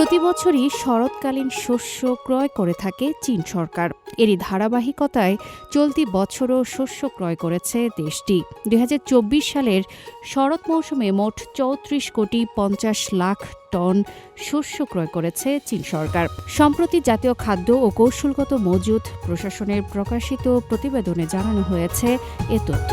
প্রতি বছরই শরৎকালীন শস্য ক্রয় করে থাকে চীন সরকার। এরই ধারাবাহিকতায় চলতি বছরও শস্য ক্রয় করেছে দেশটি। দুই হাজার চব্বিশ সালের শরৎ মৌসুমে মোট চৌত্রিশ কোটি পঞ্চাশ লাখ টন শস্য ক্রয় করেছে চীন সরকার। সম্প্রতি জাতীয় খাদ্য ও কৌশলগত মজুদ প্রশাসনের প্রকাশিত প্রতিবেদনে জানানো হয়েছে এ তথ্য।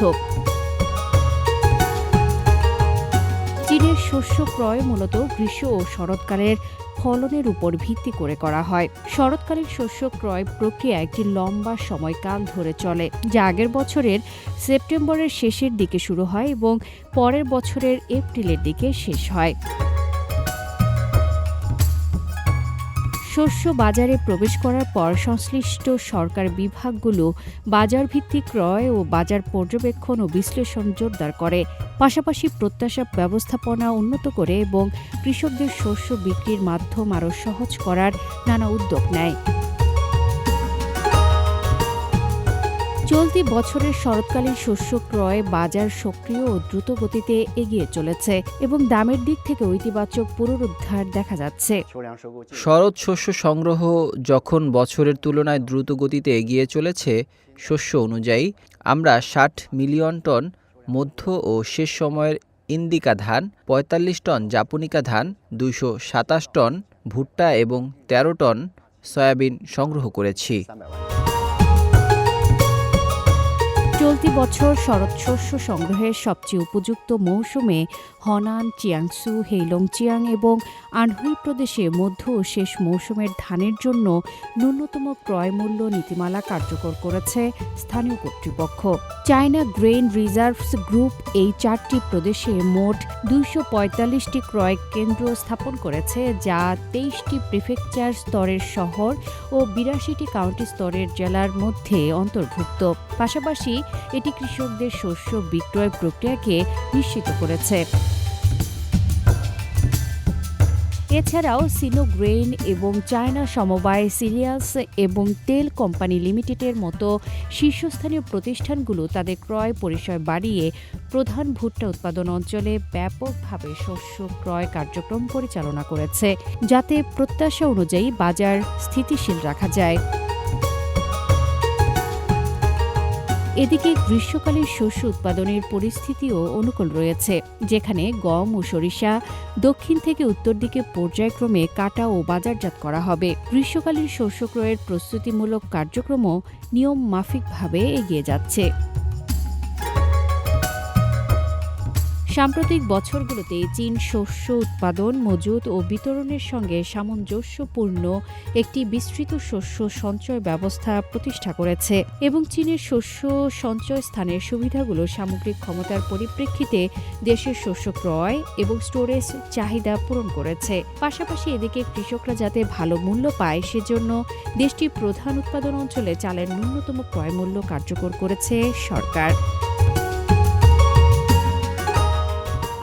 চীনের শস্য ক্রয় মূলত গ্রীষ্ম ও শরৎকালের ফলনের উপর ভিত্তি করে করা হয়। শরৎকালীন শস্য ক্রয় প্রক্রিয়া একটি লম্বা সময়কাল ধরে চলে, যা আগের বছরের সেপ্টেম্বরের শেষের দিকে শুরু হয় এবং পরের বছরের এপ্রিলের দিকে শেষ হয়। শস্য বাজারে প্রবেশ করার পর সংশ্লিষ্ট সরকার বিভাগগুলো বাজার ভিত্তিক ক্রয় ও বাজার পর্যবেক্ষণ ও বিশ্লেষণ জোরদার করে। পাশাপাশি প্রত্যাশা ব্যবস্থাপনা উন্নত করে এবং কৃষকদের শস্য বিক্রির মাধ্যম আরও সহজ করার নানা উদ্যোগ নেয়। চলতি বছরের শরৎকালীন শস্য ক্রয় বাজার সক্রিয় ও দ্রুত গতিতে এগিয়ে চলেছে এবং দামের দিক থেকে ইতিবাচক পুনরুদ্ধার দেখা যাচ্ছে। শরৎ শস্য সংগ্রহ যখন বছরের তুলনায় দ্রুত গতিতে এগিয়ে চলেছে, শস্য অনুযায়ী আমরা ষাট মিলিয়ন টন মধ্য ও শেষ সময়ের ইন্দিকা ধান ৪৫ টন জাপুনিকা ধান, দুইশো সাতাশ টন ভুট্টা এবং ১৩ টন সয়াবিন সংগ্রহ করেছি। চলতি বছর শরৎ শস্য সংগ্রহের সবচেয়ে উপযুক্ত মৌসুমে হনান, চিয়াংসু হেইলংচিয়াং এবং আনহুই প্রদেশে মধ্য ও শেষ মৌসুমের ধানের জন্য ন্যূনতম ক্রয় মূল্য নীতিমালা কার্যকর করেছে স্থানীয় কর্তৃপক্ষ। চায়না গ্রেন রিজার্ভস গ্রুপ এই চারটি প্রদেশে মোট দুইশো পঁয়তাল্লিশটি ক্রয় কেন্দ্র স্থাপন করেছে, যা তেইশটি প্রিফেকচার স্তরের শহর ও বিরাশিটি কাউন্টি স্তরের জেলার মধ্যে অন্তর্ভুক্ত। পাশাপাশি এটি কৃষকদের শস্য বিক্রয় প্রক্রিয়াকে নিশ্চিত করেছে। এছাড়াও সিনো গ্রেন এবং চায়না সমবায় সিরিয়ালস এবং তেল কোম্পানি লিমিটেডের মতো শীর্ষস্থানীয় প্রতিষ্ঠানগুলো তাদের ক্রয় পরিসর বাড়িয়ে প্রধান ভুট্টা উৎপাদন অঞ্চলে ব্যাপকভাবে শস্য ক্রয় কার্যক্রম পরিচালনা করেছে, যাতে প্রত্যাশা অনুযায়ী বাজার স্থিতিশীল রাখা যায়। এদিকে গ্রীষ্মকালে শস্য উৎপাদনের পরিস্থিতিও অনুকূল রয়েছে, যেখানে গম ও সরিষা, দক্ষিণ থেকে উত্তর দিকে পর্যায়ক্রমে কাটা ও বাজারজাত করা হবে। গ্রীষ্মকালীন শস্য ক্রয়ের প্রস্তুতিমূলক কার্যক্রমও নিয়ম মাফিকভাবে এগিয়ে যাচ্ছে। সাম্প্রতিক বছরগুলোতে চীন শস্য উৎপাদন, মজুত ও বিতরণের সঙ্গে সামঞ্জস্যপূর্ণ একটি বিস্তৃত শস্য সঞ্চয় ব্যবস্থা প্রতিষ্ঠা করেছে এবং চীনের শস্য সঞ্চয় স্থানের সুবিধাগুলো সামগ্রিক ক্ষমতার পরিপ্রেক্ষিতে দেশের শস্য ক্রয় এবং স্টোরেজ চাহিদা পূরণ করেছে। পাশাপাশি এদিকে কৃষকরা যাতে ভালো মূল্য পায়, সেজন্য দেশটির প্রধান উৎপাদন অঞ্চলে চালের ন্যূনতম ক্রয় মূল্য কার্যকর করেছে সরকার।